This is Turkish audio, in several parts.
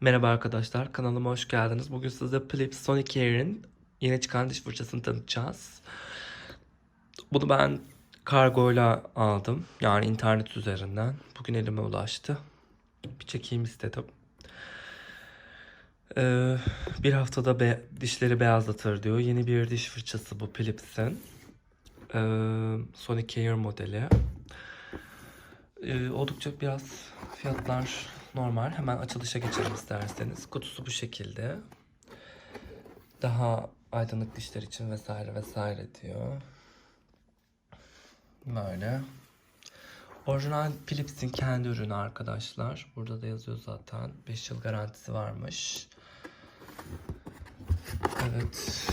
Merhaba arkadaşlar, kanalıma hoş geldiniz. Bugün size Philips Sonicaire'in yeni çıkan diş fırçasını tanıtacağız. Bunu ben kargoyla aldım. Yani internet üzerinden. Bugün elime ulaştı. Bir çekeyim istedim. Ee, bir haftada be- dişleri beyazlatır diyor. Yeni bir diş fırçası bu Philips'in. Ee, Sonicare modeli. Ee, oldukça biraz fiyatlar normal. Hemen açılışa geçelim isterseniz. Kutusu bu şekilde. Daha aydınlık dişler için vesaire vesaire diyor. Böyle. Orijinal Philips'in kendi ürünü arkadaşlar. Burada da yazıyor zaten. 5 yıl garantisi varmış. Evet.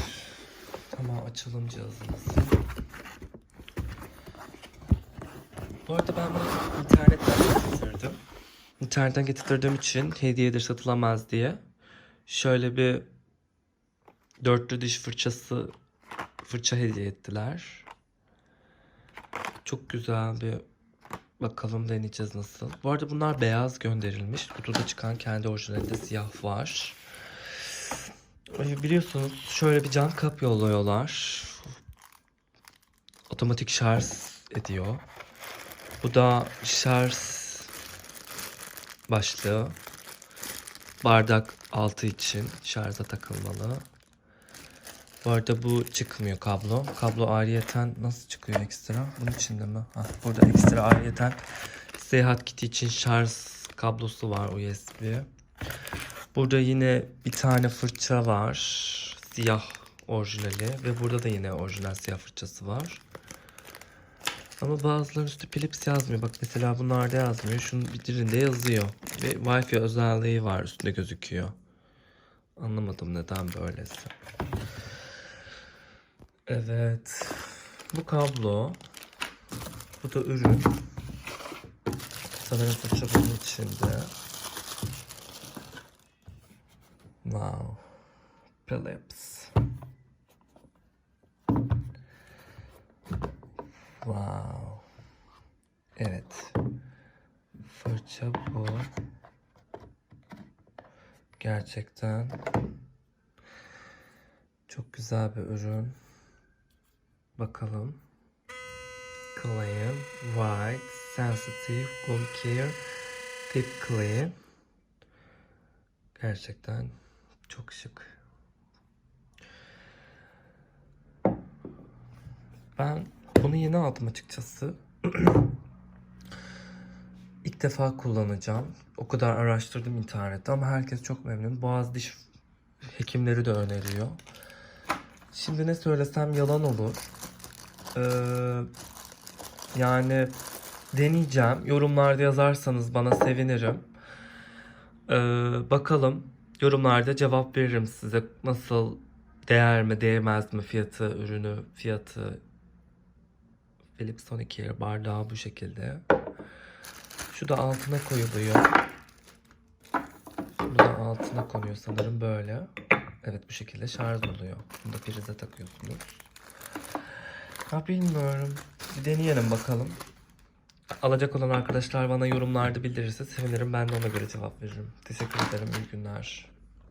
Tamam açalım cihazımızı. Bu arada ben bunu internetten getirdim. İnternetten getirdiğim için hediyedir satılamaz diye. Şöyle bir dörtlü diş fırçası fırça hediye ettiler. Çok güzel bir bakalım deneyeceğiz nasıl. Bu arada bunlar beyaz gönderilmiş. Kutuda çıkan kendi orijinalinde siyah var. Biliyorsunuz şöyle bir cam kap yolluyorlar. Otomatik şarj ediyor. Bu da şarj başlığı. Bardak altı için şarja takılmalı. Bu arada bu çıkmıyor kablo. Kablo ayrıyeten nasıl çıkıyor ekstra? Bunun içinde mi? Ha, burada ekstra ayrıyeten seyahat kiti için şarj kablosu var USB. Burada yine bir tane fırça var. Siyah orijinali ve burada da yine orijinal siyah fırçası var. Ama bazılarının üstü Philips yazmıyor. Bak mesela bunlarda yazmıyor. Şunun birinde yazıyor. Ve Wi-Fi özelliği var üstünde gözüküyor. Anlamadım neden böylesi. Evet. Bu kablo. Bu da ürün. Sanırım fırça bunun içinde. Wow. Philips. Wow. Evet. Fırça bu. Gerçekten çok güzel bir ürün. Bakalım. Clean, White, Sensitive, Gum Care, Deep Clean. Gerçekten çok şık. Ben bunu yeni aldım açıkçası. İlk defa kullanacağım. O kadar araştırdım internette ama herkes çok memnun. Bazı diş hekimleri de öneriyor. Şimdi ne söylesem yalan olur. Ee, yani deneyeceğim. Yorumlarda yazarsanız bana sevinirim. Ee, bakalım. Yorumlarda cevap veririm size. Nasıl değer mi değmez mi fiyatı, ürünü, fiyatı. Philips Sonicare bardağı bu şekilde. Şu da altına koyuluyor. Bu da altına konuyor sanırım böyle. Evet bu şekilde şarj oluyor. Bunu da prize takıyorsunuz. Ha bilmiyorum. Bir deneyelim bakalım. Alacak olan arkadaşlar bana yorumlarda bildirirse sevinirim. Ben de ona göre cevap veririm. Teşekkür ederim. İyi günler.